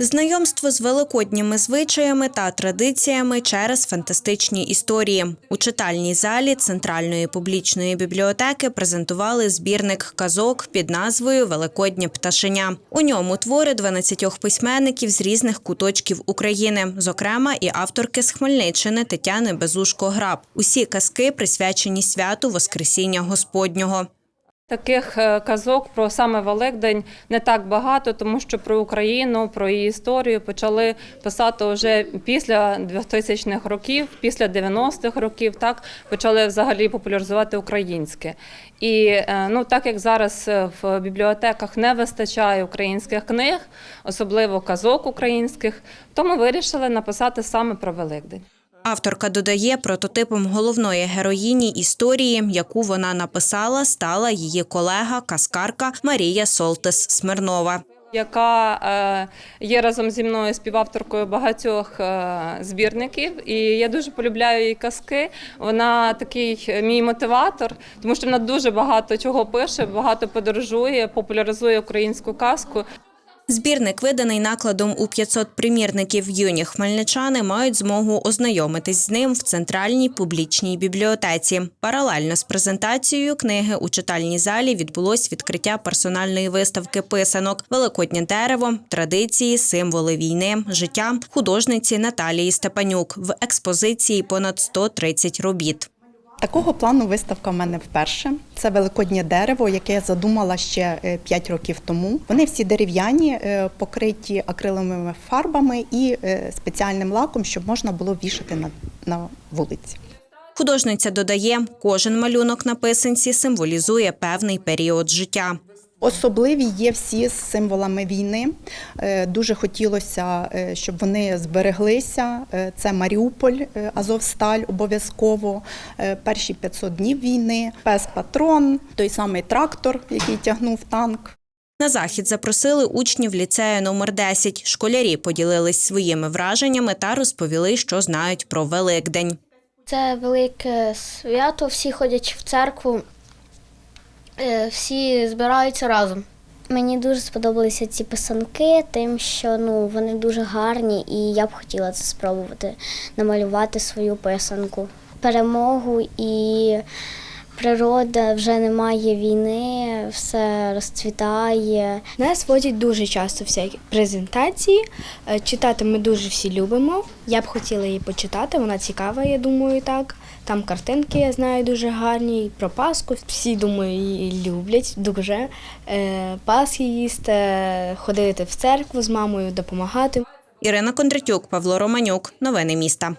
Знайомство з великодніми звичаями та традиціями через фантастичні історії. У читальній залі Центральної публічної бібліотеки презентували збірник казок під назвою Великоднє пташеня. У ньому твори 12 письменників з різних куточків України, зокрема і авторки з Хмельниччини Тетяни Безушко-Граб. Усі казки присвячені святу Воскресіння Господнього. Таких е, казок про саме Великдень не так багато, тому що про Україну, про її історію почали писати вже після 2000-х років, після 90-х років. Так почали взагалі популяризувати українське. І е, ну так як зараз е, в бібліотеках не вистачає українських книг, особливо казок українських, то ми вирішили написати саме про Великдень. Авторка додає, прототипом головної героїні історії, яку вона написала, стала її колега, каскарка Марія Солтес Смирнова. яка е, є разом зі мною співавторкою багатьох е, збірників, і я дуже полюбляю її казки. Вона такий е, мій мотиватор, тому що вона дуже багато чого пише, багато подорожує, популяризує українську казку. Збірник, виданий накладом у 500 примірників, юні хмельничани мають змогу ознайомитись з ним в центральній публічній бібліотеці. Паралельно з презентацією книги у читальній залі відбулось відкриття персональної виставки писанок Великоднє дерево, традиції, символи війни, життя художниці Наталії Степанюк в експозиції понад 130 робіт. Такого плану виставка в мене вперше. Це великоднє дерево, яке я задумала ще 5 років тому. Вони всі дерев'яні, е, покриті акриловими фарбами і е, спеціальним лаком, щоб можна було вішати на, на вулиці. Художниця додає, кожен малюнок на писанці символізує певний період життя. Особливі є всі з символами війни. Е, Дуже хотілося, е, щоб вони збереглися. Е, Це Маріуполь, Азовсталь обов'язково, перші 500 днів війни, пес-патрон, той самий трактор, який тягнув танк. На захід запросили учнів ліцею номер 10. Школярі поділились своїми враженнями та розповіли, що знають про Великдень. Це велике свято, всі ходять в церкву, всі збираються разом. Мені дуже сподобалися ці писанки, тим, що ну, вони дуже гарні, і я б хотіла це спробувати намалювати свою писанку. Перемогу і природа вже немає війни, все розцвітає. Нас водять дуже часто всякі презентації. Е, Читати ми дуже всі любимо. Я б хотіла її почитати, вона цікава, я думаю, так. Там картинки, я знаю, дуже гарні. Про Пасху. Всі, думаю, її люблять дуже. Е, Пасхи їсти, ходити в церкву з мамою, допомагати. Ірина Кондратюк, Павло Романюк. Новини міста.